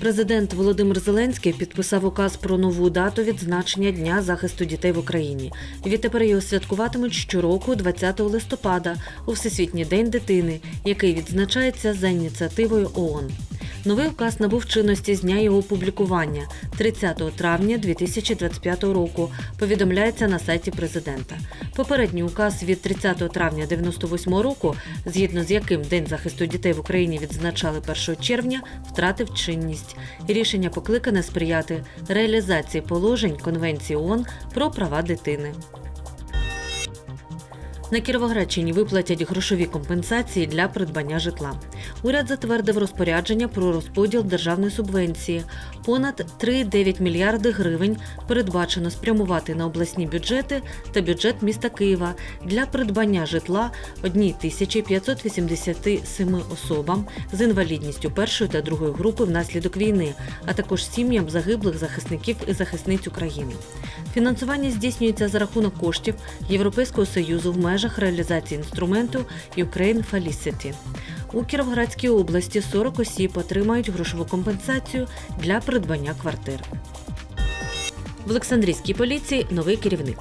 Президент Володимир Зеленський підписав указ про нову дату відзначення Дня захисту дітей в Україні. Відтепер його святкуватимуть щороку, 20 листопада, у Всесвітній день дитини, який відзначається за ініціативою ООН. Новий указ набув чинності з дня його опублікування 30 травня 2025 року. Повідомляється на сайті президента. Попередній указ від 30 травня 98 року, згідно з яким День захисту дітей в Україні відзначали 1 червня, втратив чинність. Рішення покликане сприяти реалізації положень Конвенції ООН про права дитини. На Кіровоградщині виплатять грошові компенсації для придбання житла. Уряд затвердив розпорядження про розподіл державної субвенції. Понад 3,9 мільярди гривень передбачено спрямувати на обласні бюджети та бюджет міста Києва для придбання житла 1587 особам з інвалідністю першої та другої групи внаслідок війни, а також сім'ям загиблих захисників і захисниць України. Фінансування здійснюється за рахунок коштів Європейського союзу в межах реалізації інструменту Ukraine Felicity. У Кіровоградській області 40 осіб отримають грошову компенсацію для придбання квартир. В Олександрійській поліції новий керівник.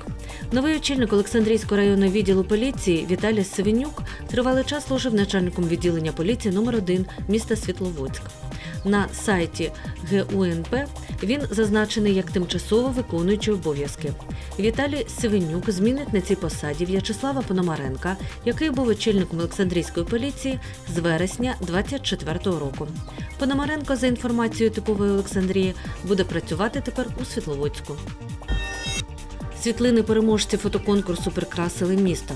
Новий очільник Олександрійського районного відділу поліції Віталій Севенюк тривалий час служив начальником відділення поліції номер 1 міста Світловодськ. На сайті ГУНП він зазначений як тимчасово виконуючий обов'язки. Віталій Севенюк змінить на цій посаді В'ячеслава Пономаренка, який був очільником Олександрійської поліції з вересня 24-го року. Пономаренко, за інформацією типової Олександрії, буде працювати тепер у Світловодську. Світлини переможців фотоконкурсу прикрасили місто.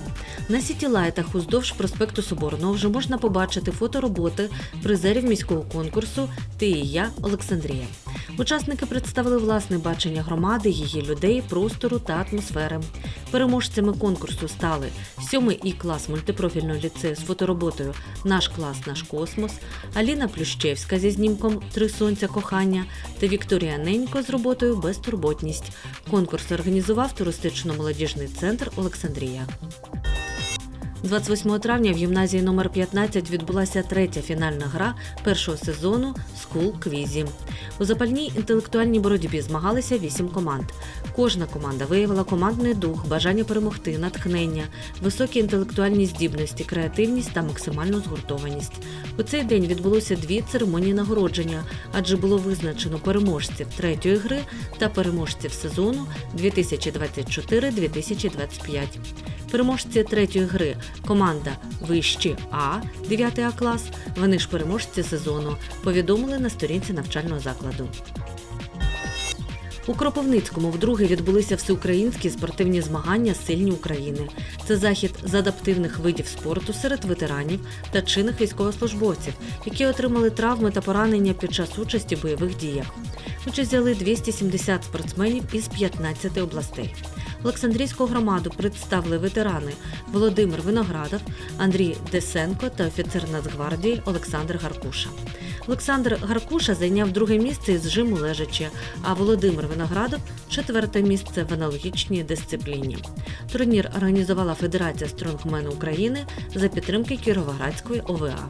На сітілайтах уздовж проспекту Соборного вже можна побачити фотороботи призерів міського конкурсу Ти і я Олександрія. Учасники представили власне бачення громади, її людей, простору та атмосфери. Переможцями конкурсу стали 7 І клас мультипрофільного ліцею з фотороботою Наш клас, наш космос, Аліна Плющевська зі знімком Три сонця кохання та Вікторія Ненько з роботою Безтурботність. Конкурс організував туристично-молодіжний центр Олександрія. 28 травня в гімназії номер 15 відбулася третя фінальна гра першого сезону Скул Квізі. У запальній інтелектуальній боротьбі змагалися вісім команд. Кожна команда виявила командний дух, бажання перемогти, натхнення, високі інтелектуальні здібності, креативність та максимальну згуртованість. У цей день відбулося дві церемонії нагородження, адже було визначено переможців третьої гри та переможців сезону 2024-2025. Переможці третьої гри команда Вищі А 9 А клас. Вони ж переможці сезону. Повідомили на сторінці навчального закладу. У Кропивницькому вдруге відбулися всеукраїнські спортивні змагання Сильні України. Це захід з адаптивних видів спорту серед ветеранів та чинних військовослужбовців, які отримали травми та поранення під час участі в бойових діях. Участь взяли 270 спортсменів із 15 областей. Олександрійську громаду представили ветерани Володимир Виноградов, Андрій Десенко та офіцер Нацгвардії Олександр Гаркуша. Олександр Гаркуша зайняв друге місце із жиму лежачи, а Володимир Виноградов четверте місце в аналогічній дисципліні. Турнір організувала Федерація стронгмену України за підтримки Кіровоградської ОВА.